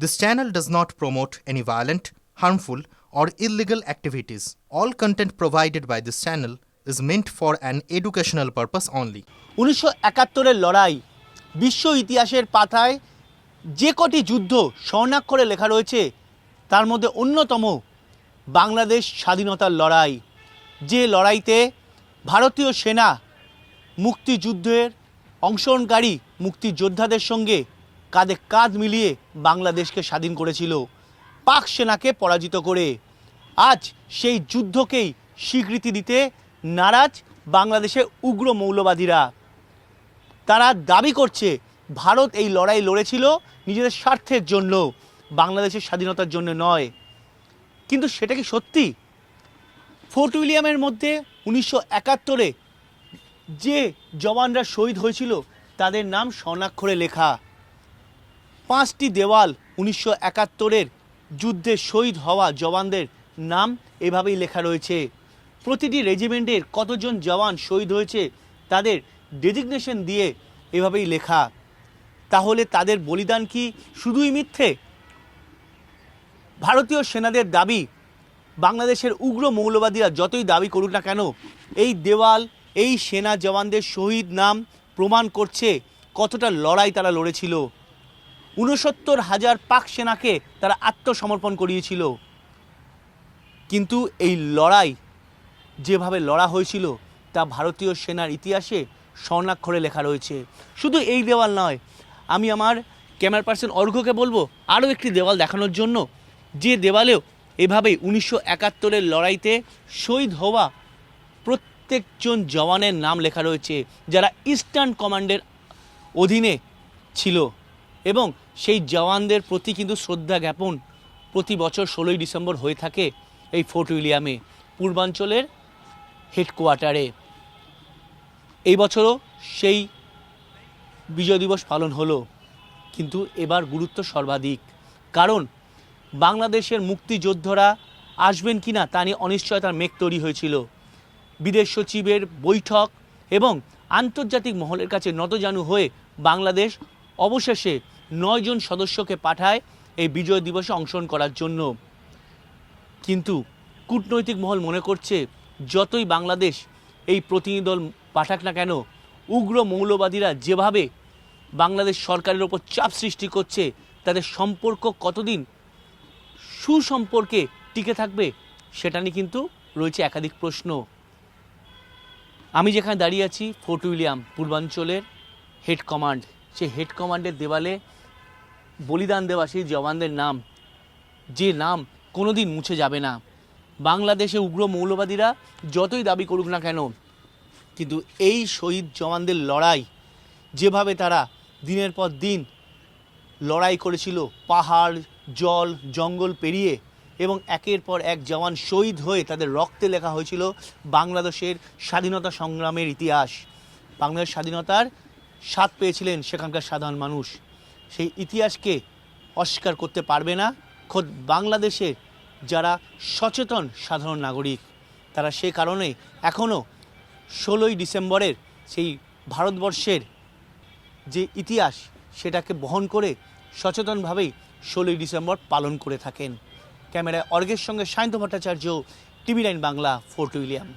This channel does not promote any violent, harmful, or illegal activities. All content provided by this channel is meant for an educational purpose only. উনিশশো একাত্তরের লড়াই বিশ্ব ইতিহাসের পাতায় যে কটি যুদ্ধ স্বর্ণাক্ষরে লেখা রয়েছে তার মধ্যে অন্যতম বাংলাদেশ স্বাধীনতার লড়াই যে লড়াইতে ভারতীয় সেনা মুক্তিযুদ্ধের অংশগ্রহণকারী মুক্তিযোদ্ধাদের সঙ্গে কাঁধে কাঁধ মিলিয়ে বাংলাদেশকে স্বাধীন করেছিল, পাক সেনাকে পরাজিত করে। আজ সেই যুদ্ধকেই স্বীকৃতি দিতে নারাজ বাংলাদেশের উগ্র মৌলবাদীরা। তারা দাবি করছে, ভারত এই লড়াই লড়েছিল নিজেদের স্বার্থের জন্য, বাংলাদেশের স্বাধীনতার জন্য নয়। কিন্তু সেটা কি সত্যি? ফোর্ট উইলিয়ামের মধ্যে উনিশশো একাত্তরে যে জওয়ানরা শহীদ হয়েছিল, তাদের নাম স্বর্ণাক্ষরে লেখা। পাঁচটি দেওয়াল উনিশশো একাত্তরের যুদ্ধে শহীদ হওয়া জওয়ানদের নাম এভাবেই লেখা রয়েছে। প্রতিটি রেজিমেন্টের কতজন জওয়ান শহীদ হয়েছে তাদের ডেজিগনেশন দিয়ে এভাবেই লেখা। তাহলে তাদের বলিদান কি শুধুই মিথ্যে? ভারতীয় সেনাদের দাবি, বাংলাদেশের উগ্র মৌলবাদীরা যতই দাবি করুক না কেন, এই দেওয়াল, এই সেনা জওয়ানদের শহীদ নাম প্রমাণ করছে কতটা লড়াই তারা লড়েছিল। ঊনসত্তর হাজার পাক সেনাকে তারা আত্মসমর্পণ করিয়েছিল। কিন্তু এই লড়াই যেভাবে লড়া হয়েছিল, তা ভারতীয় সেনার ইতিহাসে স্বর্ণাক্ষরে লেখা রয়েছে। শুধু এই দেওয়াল নয়, আমি আমার ক্যামেরা পার্সন অর্ঘ্যকে বলব আরও একটি দেওয়াল দেখানোর জন্য, যে দেওয়ালেও এভাবেই উনিশশো একাত্তরের লড়াইতে শহীদ হওয়া প্রত্যেকজন জওয়ানের নাম লেখা রয়েছে, যারা ইস্টার্ন কমান্ডের অধীনে ছিল। এবং সেই জওয়ানদের প্রতি কিন্তু শ্রদ্ধা জ্ঞাপন প্রতি বছর ষোলোই ডিসেম্বর হয়ে থাকে এই ফোর্ট উইলিয়ামে, পূর্বাঞ্চলের হেডকোয়ার্টারে। এই বছরও সেই বিজয় দিবস পালন হলো, কিন্তু এবার গুরুত্ব সর্বাধিক। কারণ বাংলাদেশের মুক্তিযোদ্ধারা আসবেন কিনা তা নিয়ে অনিশ্চয়তার মেঘ তৈরি হয়েছিল। বিদেশ সচিবের বৈঠক এবং আন্তর্জাতিক মহলের কাছে নতজানু হয়ে বাংলাদেশ অবশেষে নয়জন সদস্যকে পাঠায় এই বিজয় দিবসে অংশগ্রহণ করার জন্য। কিন্তু কূটনৈতিক মহল মনে করছে, যতই বাংলাদেশ এই প্রতিনিধি দল পাঠাক না কেন, উগ্র মৌলবাদীরা যেভাবে বাংলাদেশ সরকারের ওপর চাপ সৃষ্টি করছে, তাদের সম্পর্ক কতদিন সুসম্পর্কে টিকে থাকবে, সেটা নিয়ে কিন্তু রয়েছে একাধিক প্রশ্ন। আমি যেখানে দাঁড়িয়ে আছি, ফোর্ট উইলিয়াম, পূর্বাঞ্চলের হেড কমান্ড সেই হেড কমান্ডের দেওয়ালে বলিদান দেওয়া সেই জওয়ানদের নাম, যে নাম কোনোদিন মুছে যাবে না। বাংলাদেশে উগ্র মৌলবাদীরা যতই দাবি করুক না কেন, কিন্তু এই শহীদ জওয়ানদের লড়াই, যেভাবে তারা দিনের পর দিন লড়াই করেছিল, পাহাড়, জল, জঙ্গল পেরিয়ে এবং একের পর এক জওয়ান শহীদ হয়ে তাদের রক্তে লেখা হয়েছিল বাংলাদেশের স্বাধীনতা সংগ্রামের ইতিহাস। বাংলাদেশ স্বাধীনতার স্বাদ পেয়েছিলেন সেখানকার সাধারণ মানুষ। সেই ইতিহাসকে অস্বীকার করতে পারবে না খোদ বাংলাদেশের যারা সচেতন সাধারণ নাগরিক, তারা সে কারণে এখনও ষোলোই ডিসেম্বরের সেই ভারতবর্ষের যে ইতিহাস, সেটাকে বহন করে সচেতনভাবেই ষোলোই ডিসেম্বর পালন করে থাকেন। ক্যামেরায় অর্গের সঙ্গে Sayanta Bhattacharya, TV nine Bangla Fort William.